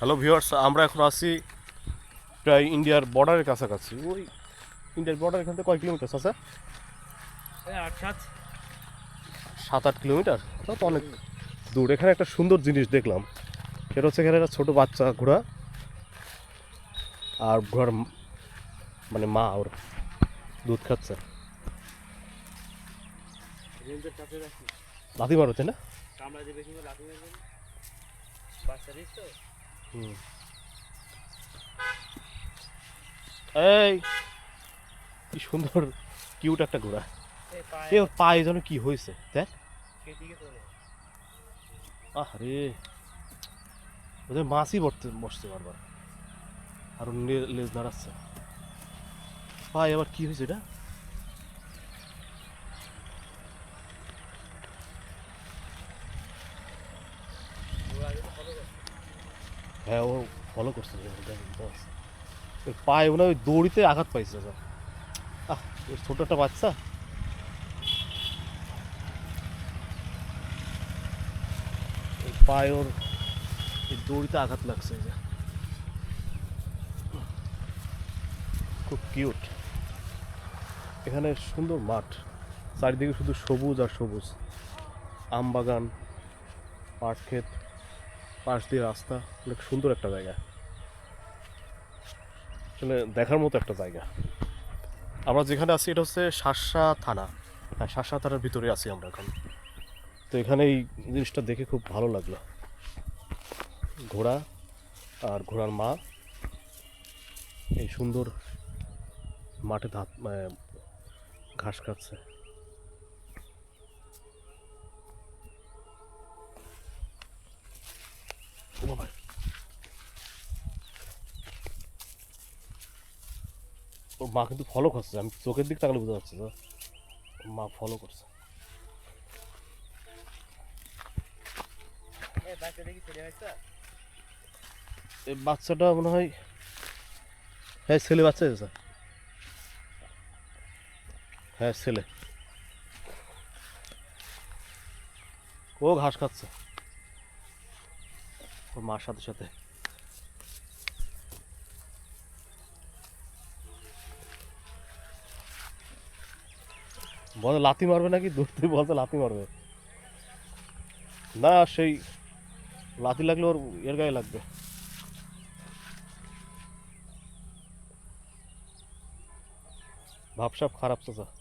Hello viewers আমরা এখন আছি প্রায় ইন্ডিয়ার বর্ডারের কাছাকাছি। ওই ইন্ডিয়ার বর্ডার এখান থেকে কয় কিলোমিটার আছে? সাত। আট কিলোমিটার তো অনেক দূর। এখানে একটা সুন্দর জিনিস দেখলাম। সেটা হচ্ছে এখানে একটা ছোটো বাচ্চা ঘোড়া আর ঘোড়ার মানে মা ওর দুধ খাচ্ছে। লাথি মারছে না? এই কি সুন্দর কিউট একটা ঘোড়া। এ ওর পায়ে যেন কি হয়েছে দেখ। আরে ওদের মাছই বসতে বসছে বারবার। আর লেজ দাঁড়াচ্ছে পায়ে আবার কি হয়েছে এটা ওর আগে তো ফলো কর। হ্যাঁ ও ফলো করছে দেখেন পায়ে মনে ওই দড়িতে আঘাত পাইছে আহ ওই ছোট একটা বাচ্চা। ওই পায়ে ওর দড়িতে আঘাত লাগছে যে। খুব কিউট এখানে সুন্দর মাঠ। চারিদিকে শুধু সবুজ আর সবুজ। আম বাগান পাট ক্ষেত। পাশ দিয়ে রাস্তা। অনেক সুন্দর একটা জায়গা। আসলে দেখার মতো একটা জায়গা। আমরা যেখানে আছি, এটা হচ্ছে শাসা থানা। হ্যাঁ শাসা থানার ভিতরে আছি আমরা এখন। তো এখানে এই জিনিসটা দেখে খুব ভালো লাগল। ঘোড়া আর ঘোড়ার মা। এই সুন্দর মাঠে ধাপ মানে ঘাস খাচ্ছে ও বাবা ওর মা কিন্তু ফলো করছে আমি চোখের দিক তাকালে বোঝা যাচ্ছে তো ওর মা ফলো করছে। এই বাচ্চাটা মনে হয় হ্যাঁ ছেলে বাচ্চা স্যার। হ্যাঁ ছেলে। ও ঘাস খাচ্ছে। ওর মার সাথে সাথে। বলে লাথি মারবে নাকি? দূর থেকে বলতে লাথি মারবে। না, সেই লাথি লাগলে ওর এর গায়ে লাগবে। ভাবসাব খারাপ চাচা।